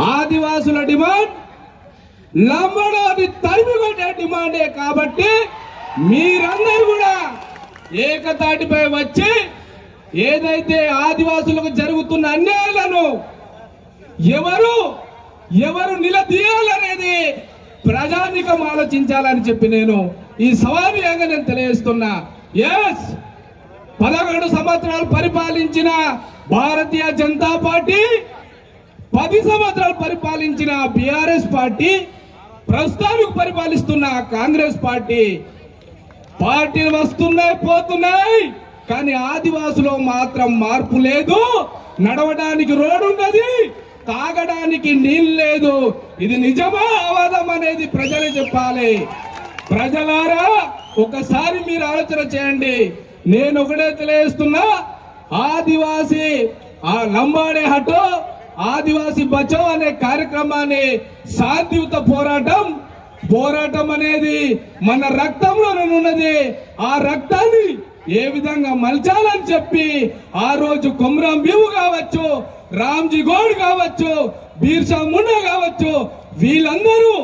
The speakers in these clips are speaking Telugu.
ఆదివాసుల డిమాండ్ లంబడాది తరిమి కొట్టే డిమాండే కాబట్టి మీరందరూ కూడా ఏకతాటిపై వచ్చి ఏదైతే ఆదివాసులకు జరుగుతున్న అన్యాయాలను ఎవరు ఎవరు నిలదీయాలనేది ప్రజానికం ఆలోచించాలని చెప్పి నేను ఈ సవాలుగా నేను తెలియజేస్తున్నా. ఎస్ పదకొండు సంవత్సరాలు పరిపాలించిన భారతీయ జనతా పార్టీ పది సంవత్సరాలు పరిపాలించిన బీఆర్ఎస్ పార్టీ ప్రస్తుతానికి పరిపాలిస్తున్న కాంగ్రెస్ పార్టీ. పార్టీలు వస్తున్నాయి పోతున్నాయి కానీ ఆదివాసులో మాత్రం మార్పు లేదు. నడవడానికి రోడ్డు ఉన్నది తాగడానికి నీళ్ళు లేదు. ఇది నిజమా అవాదం అనేది ప్రజలు చెప్పాలి. ప్రజలారా ఒకసారి మీరు ఆలోచన చేయండి. నేను ఒకటే తెలియజేస్తున్నా ఆదివాసి ఆ లంబాడే హటో ఆదివాసి బచావ్ అనే కార్యక్రమాన్ని శాంతియుత పోరాటం పోరాటం అనేది మన రక్తంలోనే ఉన్నది. ఆ రక్తాన్ని ఏ విధంగా మలచాలని చెప్పి ఆ రోజు కొమరం భీము కావచ్చు రామ్జీ గోడ్ కావచ్చు బీర్సా ముండా కావచ్చు వీళ్ళందరూ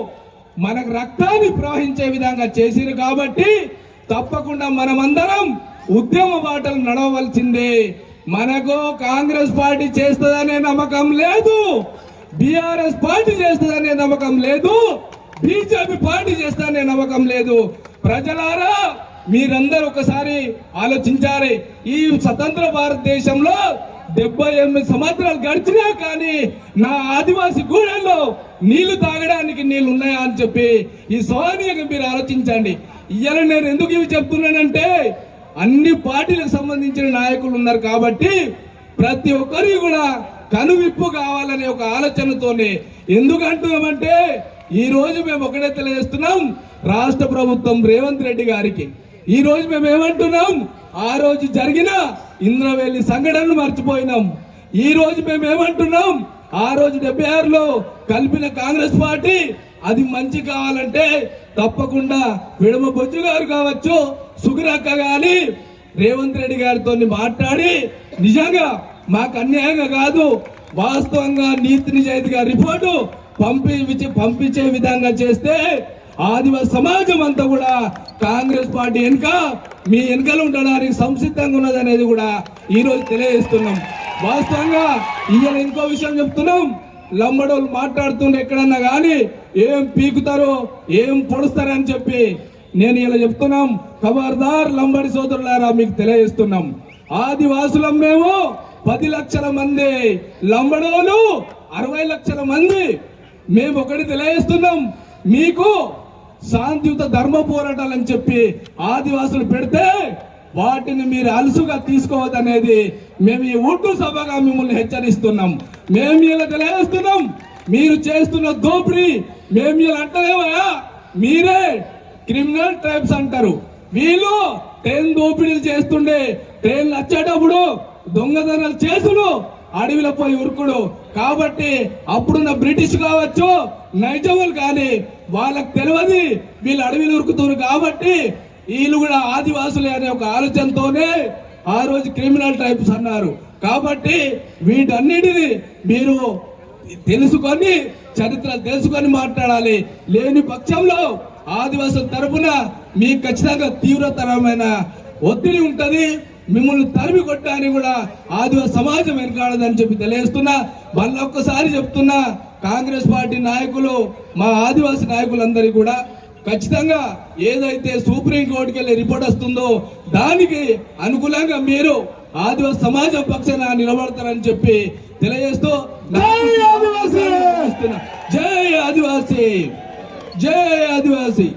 మనకు రక్తాన్ని ప్రవహించే విధంగా చేసిరు కాబట్టి తప్పకుండా మనమందరం ఉద్యమ బాటలు నడవవలసిందే. మనకు కాంగ్రెస్ పార్టీ చేస్తుందనే నమ్మకం లేదు. బీఆర్ఎస్ పార్టీ చేస్తుందనే నమ్మకం లేదు. బీజేపీ పార్టీ చేస్తుందనే నమ్మకం లేదు. ప్రజలారా మీరందరూ ఒకసారి ఆలోచించాలి. ఈ స్వతంత్ర భారతదేశంలో డెబ్బై ఎనిమిది సంవత్సరాలు గడిచినా కానీ నా ఆదివాసి గూడెల్లో నీళ్ళు తాగడానికి నీళ్ళు ఉన్నాయా అని చెప్పి ఈ సోనియాకి మీరు ఆలోచించండి. ఇవాళ నేను ఎందుకు ఇవి చెప్తున్నానంటే అన్ని పార్టీలకు సంబంధించిన నాయకులు ఉన్నారు కాబట్టి ప్రతి ఒక్కరికి కూడా కనువిప్పు కావాలనే ఒక ఆలోచనతోనే. ఎందుకు అంటున్నామంటే ఈ రోజు మేము ఒకటే తెలియజేస్తున్నాం రాష్ట్ర ప్రభుత్వం రేవంత్ రెడ్డి గారికి. ఈ రోజు మేము ఏమంటున్నాం ఆ రోజు జరిగిన ఇంద్రవేలి సంఘటనను మర్చిపోయినాం. ఈ రోజు మేము ఏమంటున్నాం ఆ రోజు డెబ్బై ఆరులో కలిపిన కాంగ్రెస్ పార్టీ అది మంచి కావాలంటే తప్పకుండా విడమ బొజ్జు గారు కావచ్చు సుగురక్క గాని రేవంత్ రెడ్డి గారితో మాట్లాడి నిజంగా మాకు అన్యాయంగా కాదు వాస్తవంగా నీతి నిజాయితీగా రిపోర్టు పంపించి పంపించే విధంగా చేస్తే ఆదివాసి సమాజం అంతా కూడా కాంగ్రెస్ పార్టీ వెనుక మీ వెనుకలు ఉండడానికి సంసిద్ధంగా ఉన్నది అనేది కూడా ఈరోజు తెలియజేస్తున్నాం. వాస్తవంగా ఇవాళ ఇంకో విషయం చెప్తున్నాం. లంబడోళ్ళు మాట్లాడుతుండే ఎక్కడన్నా కానీ ఏం పీకుతారో ఏం పొడుస్తారని చెప్పి నేను ఇలా చెప్తున్నాం. ఖబర్దార్ లంబడి సోదరులారా మీకు తెలియజేస్తున్నాం. ఆదివాసులం మేము పది లక్షల మంది లంబడోలు అరవై లక్షల మంది మేము ఒకటి తెలియజేస్తున్నాం. మీకు శాంతియుత ధర్మ పోరాటాలని చెప్పి ఆదివాసులు పెడితే వాటిని మీరు అలుసుగా తీసుకోవద్దనేది మేము ఈ ఉర్దూ సభగా మిమ్మల్ని హెచ్చరిస్తున్నాం. మేము ఇలా తెలియజేస్తున్నాం. మీరు చేస్తున్న దోపిడీ మేము ఇలా అంటలేవా మీరే క్రిమినల్ ట్రైబ్స్ అంటారు. వీళ్ళు ట్రైన్ దోపిడీలు చేస్తుండే ట్రైన్లు వచ్చేటప్పుడు దొంగతనాలు చేసుడు అడవిలో పోయి ఉరుకుడు. కాబట్టి అప్పుడున్న బ్రిటిష్ కావచ్చు నైజములు కానీ వాళ్ళకి తెలియదు. వీళ్ళు అడవిలో ఉరుకుతున్నారు కాబట్టి వీళ్ళు కూడా ఆదివాసులే అనే ఒక ఆలోచనతోనే ఆ రోజు క్రిమినల్ టైప్స్ అన్నారు. కాబట్టి వీటన్నిటిని మీరు తెలుసుకొని చరిత్ర తెలుసుకొని మాట్లాడాలి. లేని పక్షంలో ఆదివాసుల తరపున మీకు ఖచ్చితంగా తీవ్రతరమైన ఒత్తిడి ఉంటుంది. మిమ్మల్ని తరిమి కొట్టడానికి కూడా ఆదివాస సమాజం వెనకాడదని చెప్పి తెలియజేస్తున్నా. మళ్ళీ ఒక్కసారి చెప్తున్నా కాంగ్రెస్ పార్టీ నాయకులు మా ఆదివాసీ నాయకులందరికీ కూడా ఖచ్చితంగా ఏదైతే సుప్రీం కోర్టుకి వెళ్ళి రిపోర్ట్ వస్తుందో దానికి అనుకూలంగా మీరు ఆదివాసి సమాజం పక్షాన నిలబడతారని చెప్పి తెలియజేస్తూ జై ఆదివాసి! జై ఆదివాసి! జై ఆదివాసి!